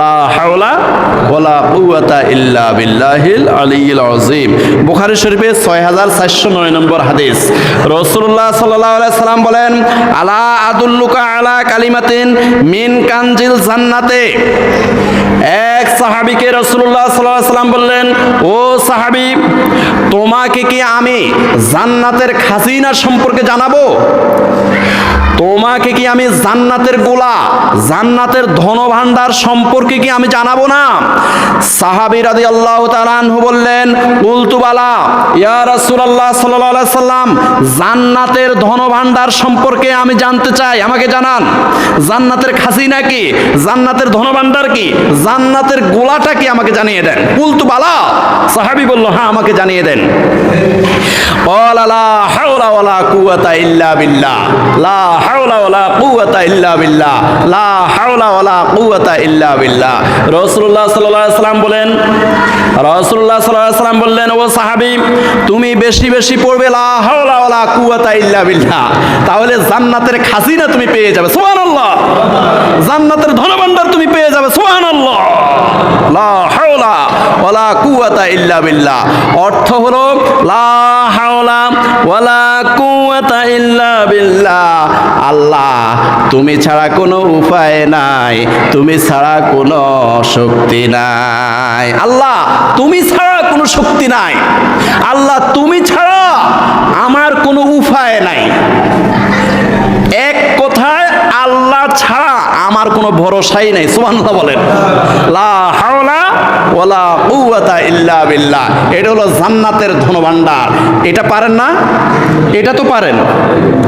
লা হাওলা ওয়ালা কুওয়াতা ইল্লা বিল্লাহিল আলিয়্যিল আযীম। বুখারী শরীফে 6409 নম্বর হাদিস। রাসূলুল্লাহ সাল্লাল্লাহু বলেন, আলা আদুল্লুকা আলা কালিমাতিন মিন কানজিল জান্নাতে। এক সাহাবীকে রাসূলুল্লাহ সাল্লাল্লাহু সাল্লাম বললেন, ও সাহাবী, তোমাকে কি আমি জান্নাতের খাজিনা সম্পর্কে জানাব? তোমাকে কি আমি জান্নাতের গোলা, জান্নাতের ধনভাণ্ডার সম্পর্কে কি আমি জানাব না? সাহাবি রাদি আল্লাহ তালানহু বললেন উলতুবালা ইয়া রাসূলুল্লাহ সাল্লাল্লাহু সাল্লাম, জান্নাতের ধনভাণ্ডার সম্পর্কে আমি জানতে চাই, আমাকে জানান। জান্নাতের খাসি নাকি জান্নাতের ধনভাণ্ডার কি? জান্নাতের গোলাটা কি আমাকে জানিয়ে দেন? উলতুবালা সাহাবি বলল হ্যাঁ আমাকে জানিয়ে দেন। অলালা হাওলা ওয়ালা কুওয়াতা ইল্লা বিল্লাহ। লা ইল্লা বিল্লাহ। লা ইল্লা বিল্লাহ। বলেন বললেন, ও তুমি বেশি বেশি পড়বে লা ইল্লা তাহলে জান্নাতের খাজিনা তুমি পেয়ে যাবে। সুবহানাল্লাহ। জান্নাতের ধনভান্ডার তুমি পেয়ে যাবে। সোহান লা হাওলা ইল্লা বিল্লাহ। অর্থ হলো, লা হাওলা ওয়ালা ইল্লা আল্লাহ, তুমি ছাড়া কোনো উপায় নাই, তুমি ছাড়া কোনো শক্তি নাই। আল্লাহ, তুমি ছাড়া কোনো শক্তি নাই। আল্লাহ, তুমি ছাড়া আমার কোনো উপায় নাই। এক কথায় আল্লাহ ছাড়া আমার কোনো ভরসাই নাই। সুবহানাল্লাহ বলেন। লা হাওলা ওয়ালা কুওয়াতা ইল্লা বিল্লাহ। এটা হলো জান্নাতের ধনভাণ্ডার। এটা পারেন না? এটা তো পারেন।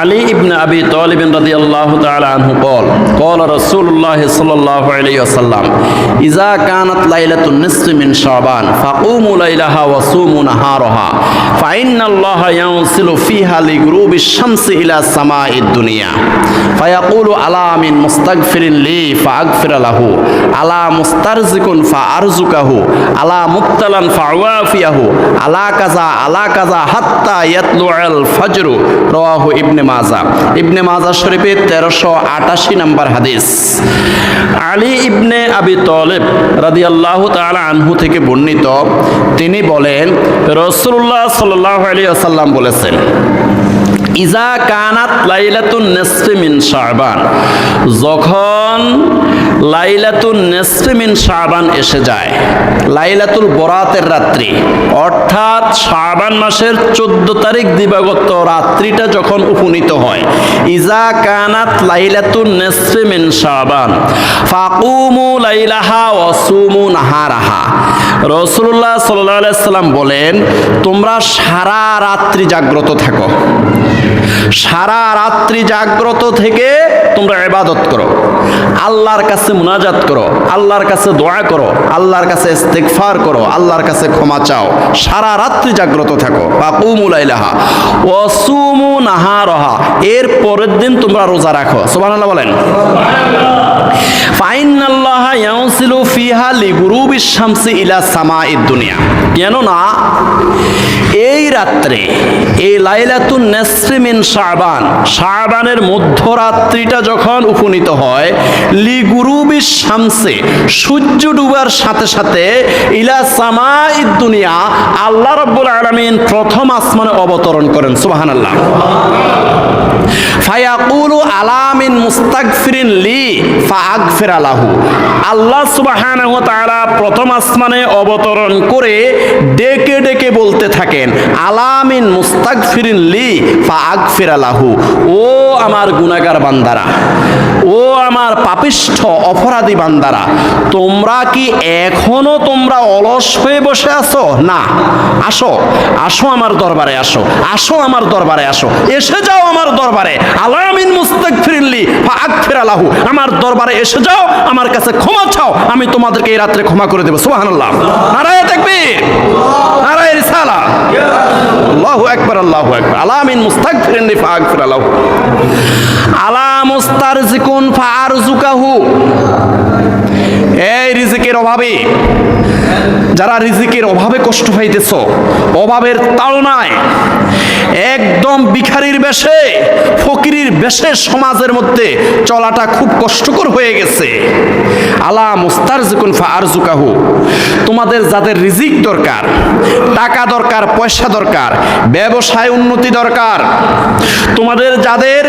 علي بن أبي طالب رضي الله تعالى عنه قال قال رسول الله صلى الله عليه وسلم إذا كانت ليلة النصف من شعبان فقوموا ليلها وصوموا نهارها فإن الله ينصل فيها لغروب الشمس إلى سماء الدنيا فيقول على من مستغفر لي فأغفر له على مسترزق فأرزقه على مبتلا فأعافيه على كذا على كذا حتى يطلع الفجر رواه ابن মাজা। ইবনে মাজা শরীফে তেরোশো আটাশি নম্বর হাদিস। আলী ইবনে আবি তলেব রাদি আল্লাহ আনহু থেকে বর্ণিত, তিনি বলেন রসুল্লাহ সাল্লাহ আলী আসাল্লাম বলেছেন ইজা কানাত লাইলাতুন নেসফে মিন শাবান। যখন লাইলাতুন নেসফে মিন শাবান এসে যায়, লাইলাতুল বরাতের রাত্রি, অর্থাৎ শাবান মাসের চোদ্দ তারিখ দিবাগত রাত্রিটা যখন উপনীত হয়, ইজা কানাত লাইলাতুন নেসফে মিন শাবান, ফাকুমু লাইলাহা ওয়াসুমু নাহারাহা। রসুল্লাহ সাল্লাহ সাল্লাম বলেন, তোমরা সারা রাত্রি জাগ্রত থাকো। সারা রাত্রি জাগ্রত থেকে তোমরা ইবাদত করো। আল্লাহর কাছে মুনাজাত করো, আল্লাহর কাছে দোয়া করো, আল্লাহর কাছে ইস্তেগফার করো, আল্লাহর কাছে ক্ষমা চাও। সারা রাত্রি জাগ্রত থাকো। বা কুমুলাইলাহা নাহা রহা এর পরের দিন তোমরা রোজা রাখো। সুবহানাল্লাহ বলেন। কেননা, এই রাত্রে, এই লাইলাতুন নেসফি মিন শাবান, শাবানের মধ্যরাত্রিটা যখন উপনীত হয় শামসে সূর্য ডুবার সাথে সাথে ইলা দুনিয়া আল্লাহ রাব্বুল আলামিন প্রথম আসমানে অবতরণ করেন, সুবহানাল্লাহ। ফায়াকুলু আলামিন মুস্তাগফিরিন লি ফাগফির আলাহু আল্লাহ তাআলা প্রথম আসমানে অবতরণ করে ডেকে ডেকে বলতে থাকেন, আলামিন মুস্তাগফিরিন লি ফাগফির আলাহু ও আমার গুনাহগার বান্দারা, ও আমার পাপিষ্ঠ অপরাধী বান্দারা, তোমরা কি এখনও তোমরা অলস হয়ে বসে আছো? না, আসো আসো আমার দরবারে, আসো আসো আমার দরবারে, আসো, এসে যাও আমার দরবারে। আলামিন মুস্তাগফিরিল্লি ফাগফির আলাহু আমার দরবারে এসে যাও। চাও আমার কাছে ক্ষমা চাও, আমি তোমাদেরকে এই রাত্রে ক্ষমা করে দেবো। সুবহানাল্লাহ। নারায়ে তাকবীর। নারায়ে রিসালা। আল্লাহু আকবার আল্লাহু আকবার। আলামিন মুস্তাগফিরিন ফাগফির লাহু। আলা মুস্তারজিকুন ফারজুকাহু এই রিজিকের অভাবে, যারা রিজিকের অভাবে কষ্ট পাইতেছ, অভাবের তাড়নায় একদম ভিখারির বেশে, ফকিরির বেশে সমাজের মধ্যে চলাটা খুব কষ্টকর হয়ে গেছে। আলা মুস্তার জিকুন ফারজুকাহু তোমাদের যাদের রিজিক দরকার, টাকা দরকার, পয়সা দরকার, ব্যবসায় উন্নতি দরকার, তোমাদের যাদের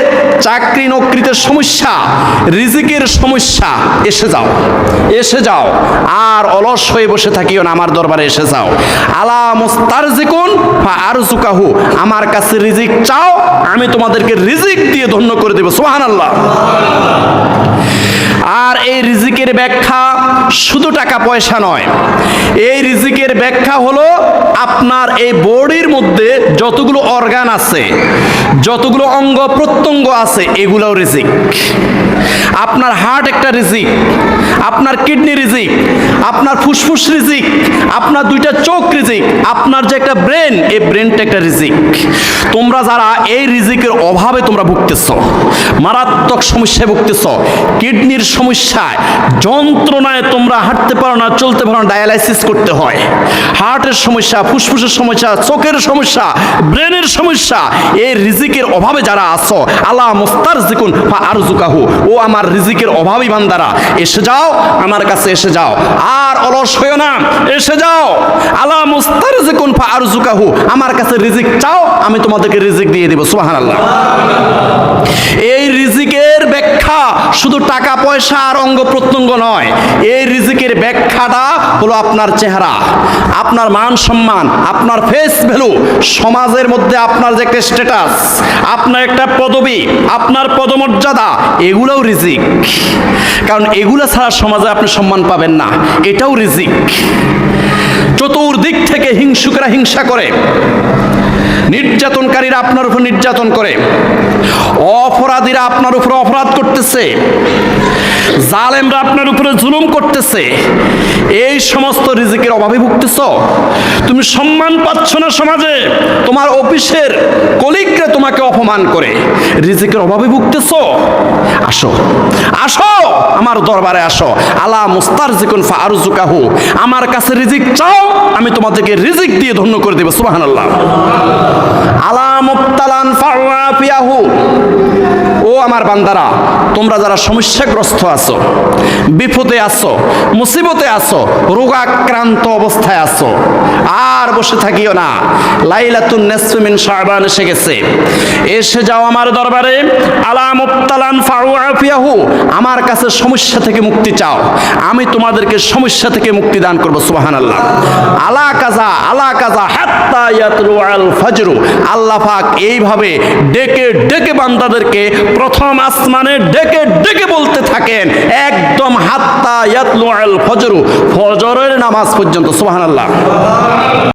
চাকরি নকরিতে সমস্যা, রিজিকের সমস্যা, এসে যাও এসে যাও, আর অলস হয়ে বসে থাকিও না, আমার দরবারে এসে যাও। আলা মুস্তারজিকুন ফা আরজুকাহু আমার কাছে রিজিক চাও আমি তোমাদেরকে রিজিক দিয়ে ধন্য করে দেব। সুবহানাল্লাহ। আর এই রিজিকের ব্যাখ্যা শুধু টাকা পয়সা নয়। এই রিজিকের ব্যাখ্যা হলো আপনার এই বডির মধ্যে যতগুলো অর্গান আছে, যতগুলো অঙ্গ প্রত্যঙ্গ আছে, এগুলোও রিজিক। আপনার হার্ট একটা রিজিক, আপনার কিডনি রিজিক, আপনার ফুসফুস রিজিক, আপনার দুইটা চোখ রিজিক, আপনার যে একটা ব্রেন, এই ব্রেনটা একটা রিজিক। তোমরা যারা এই রিজিকের অভাবে তোমরা ভুগতেছ, মারাত্মক সমস্যায় ভুগতেছ, কিডনির সমস্যায়, যন্ত্রণায় তোমরা হাঁটতে পারো না, চলতে পারো না ডায়ালাইসিস করতে হয়। হার্টের সমস্যা, ফুসফুসের সমস্যা, চোখের সমস্যা, ব্রেনের সমস্যা, এই রিজিকের অভাবে যারা আছো, আল্লাহ মুস্তার জিকুন বা আরজুকাহু ও আমার রিজিকের অভাবী বান্দারা, এসে যাও, আমার কাছে এসে যাও। আর অলস হইও না, এসে যাও। আল্লাহ মুস্তার জিকুন ফা আরজুকাহু আমার কাছে রিজিক চাও, আমি তোমাদেরকে রিজিক দিয়ে দেবো, সুবহানাল্লাহ। এই রিজিকের ব্যাখ্যা শুধু টাকা, পয়সা আর অঙ্গ প্রত্যঙ্গ নয়। এই রিজিকের ব্যাখ্যাটা হলো আপনার চেহারা, আপনার মান সম্মান, আপনার ফেস ভ্যালু সমাজের মধ্যে আপনার যে একটা স্ট্যাটাস আপনার একটা পদবি, আপনার পদমর্যাদা, এগুলোও রিজিক। কারণ এগুলো ছাড়া সমাজে আপনি সম্মান পাবেন না, এটাও রিজিক। চতুর্দিক থেকে হিংসুকরা হিংসা করে। নির্যাতনকারীরা আপনার উপর নির্যাতন করে। অপরাধীরা আপনার উপর অপরাধ করতেছে। জালেমরা আপনার উপরে জুলুম করতেছে। এই সমস্ত রিজিকের অভাবে ভুগতেছ। তুমি সম্মান পাচ্ছ না সমাজে। তোমার অফিসের কলিগরা তোমাকে অপমান করে। রিজিকের অভাবে ভুগতেছ। আসো। আসো! আমার দরবারে আসো। আলা মুস্তার জিকুন ফারুজুকাহু আমার কাছে রিজিক চাও, আমি তোমাদেরকে রিজিক দিয়ে ধন্য করে দেবো। সুবহানাল্লাহ। আলা মুবতালান ফারাফিয়াহু ও আমার বান্দারা, তোমরা যারা সমস্যাগ্রস্ত আছো, বিপদে আছো, মুসিবতে আছো, রোগাক্রান্ত অবস্থায় আছো, আর বসে থাকিও না। লাইলাতুন নিসফি মিন শাবান এসে গেছে। এসে যাও আমার দরবারে। আলা মুবতালান ফারাফিয়াহু আমার কাছে সমস্যা থেকে মুক্তি চাও। আমি তোমাদেরকে সমস্যা থেকে মুক্তি দান করব, সুবহানাল্লাহ। আলা কাজা আলা কাজা, হাত্তা ইয়াতলু আল ফজরু। আল্লাহ পাক এইভাবে ডেকে ডেকে বান্দাদেরকে প্রথম আসমানে ডেকে ডেকে বলতে থাকেন, একদম হাত্তা ইয়াতলু আল ফজরু, ফজরের নামাজ পর্যন্ত, সুবহানাল্লাহ।